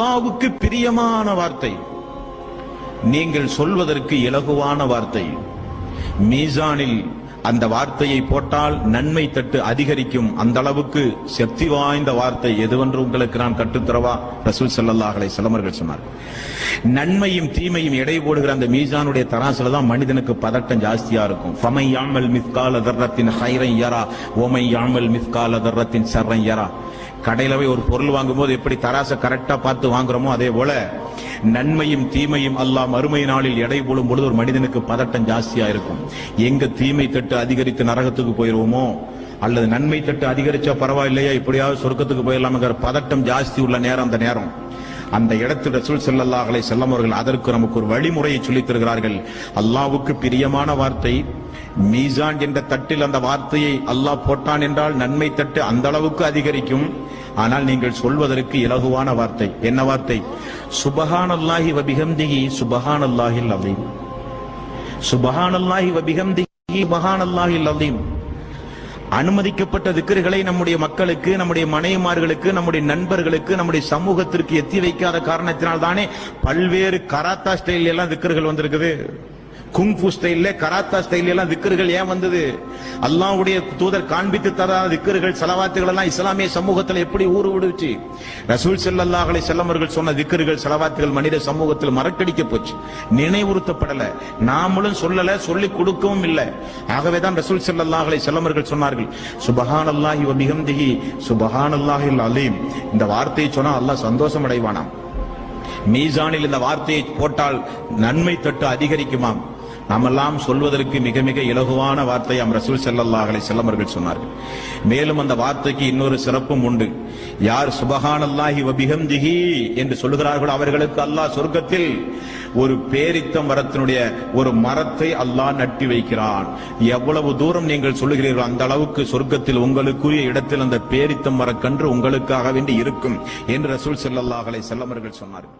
அல்லாவுக்கு பிரியமான வார்த்தை. நீங்கள் சொல்வதற்கு இலகுவான வார்த்தை. மீசானில் அந்த வார்த்தையை போட்டால் நன்மை தட்டு அதிகரிக்கும் அந்த அளவுக்கு சக்தி வாய்ந்த வார்த்தை எதுவென்று உங்களுக்கு நான் கற்றுத்தரவா ரசூல் ஸல்லல்லாஹு அலைஹி சொன்னார். நன்மையும் தீமையும் எடை போடுகிற அந்த மீசானுடைய தராசுல தான் மனிதனுக்கு பதட்டம் ஜாஸ்தியா இருக்கும். ஃபமை யாமல் மிஸ்கால தர்ரத்தின் ஹைரன் யரா ஓமை யாமல் மிஸ்கால தர்ரத்தின் சர்ரன் யரா. கடையில் போய் ஒரு பொருள் வாங்கும்போது எப்படி தராசை கரெக்டாக பார்த்து வாங்குறோமோ அதே போல நன்மையும் தீமையும் அல்லாஹ் மறுமை நாளில் எடை போடும் பொழுது ஒரு மனிதனுக்கு பதட்டம் ஜாஸ்தியா இருக்கும். எங்க தீமை தட்டு அதிகரித்து நரகத்துக்கு போயிடுவோமோ அல்லது நன்மை தட்டு அதிகரிச்சா பரவாயில்லையா? இப்படியாவது சொர்க்கத்துக்கு போயிடலாம்ங்கிற பதட்டம் ஜாஸ்தி உள்ள நேரம் அந்த நேரம். அந்த இடத்தில் ரசூல் செல்லல்லாஹலை செல்லமவர்கள் அதற்கு நமக்கு ஒரு வழிமுறையை சொல்லித் தருகிறார்கள். அல்லாவுக்கு பிரியமான வார்த்தை மீசான் என்ற தட்டில் அந்த வார்த்தையை அல்லாஹ் போட்டான் என்றால் நன்மை தட்டு அந்த அளவுக்கு அதிகரிக்கும். ஆனால் நீங்கள் சொல்வதற்கு இலகுவான வார்த்தை. என்ன வார்த்தை? சுபஹானல்லாஹி வபிஹம்திஹி சுபஹானல்லாஹில் அலீம். சுபஹானல்லாஹி வபிஹம்திஹி சுபஹானல்லாஹில் அலீம். அனுமதிக்கப்பட்ட திக்கர்களை நம்முடைய மக்களுக்கு நம்முடைய மனைவிமார்களுக்கு நம்முடைய நண்பர்களுக்கு நம்முடைய சமூகத்திற்கு எத்தி வைக்காத காரணத்தினால் தானே பல்வேறு கராத்தா ஸ்டைல் எல்லாம் திக்கர்கள் வந்திருக்குது. குங்ஃபு ஸ்டைல்ல கராத்தா ஸ்டைல் எல்லாம் விக்கர்கள் ஏன் வந்தது? அல்லாவுடைய தூதர் காண்பித்து தராத விக்கர்கள் செலவாத்துகள் எல்லாம் இஸ்லாமிய சமூகத்தில் எப்படி ஊறு விடுச்சு? ரசூல் செல்லல்லாஹலை செல்லமர்கள் சொன்ன விக்கர்கள் செலவாத்துகள் மனித சமூகத்தில் மறக்கடிக்க போச்சு. நினைவுறுத்தப்படல. நாமளும் சொல்லல சொல்லி கொடுக்கவும் இல்லை. ஆகவேதான் ரசூல் செல்லல்லாஹலை செல்லமர்கள் சொன்னார்கள் சுபஹான் அல்லாஹி சுபஹானல்லாஹி வ பிஹம்திஹி சுபஹானல்லாஹில் அலீம். இந்த வார்த்தையை சொன்னா அல்லாஹ் சந்தோஷம் அடைவானாம். மீசானில் இந்த வார்த்தையை போட்டால் நன்மை தட்டு அதிகரிக்குமாம். நாமெல்லாம் சொல்வதற்கு மிக மிக இலகுவான வார்த்தையாம் ரசூல் செல்லல்லா அலை செல்லமர்கள் சொன்னார்கள். மேலும் அந்த வார்த்தைக்கு இன்னொரு சிறப்பும் உண்டு. யார் சுபஹானல்லாஹி வ என்று சொல்கிறார்களோ அவர்களுக்கு அல்லாஹ் சொர்க்கத்தில் ஒரு பேரித்த மரத்தினுடைய ஒரு மரத்தை அல்லாஹ் நட்டி வைக்கிறான். எவ்வளவு தூரம் நீங்கள் சொல்லுகிறீர்களோ அந்த அளவுக்கு சொர்க்கத்தில் உங்களுக்குரிய இடத்தில் அந்த பேரித்த மரக்கன்று உங்களுக்காக வேண்டி இருக்கும் என்று ரசூல் செல்லல்லா அலை செல்லமர்கள் சொன்னார்கள்.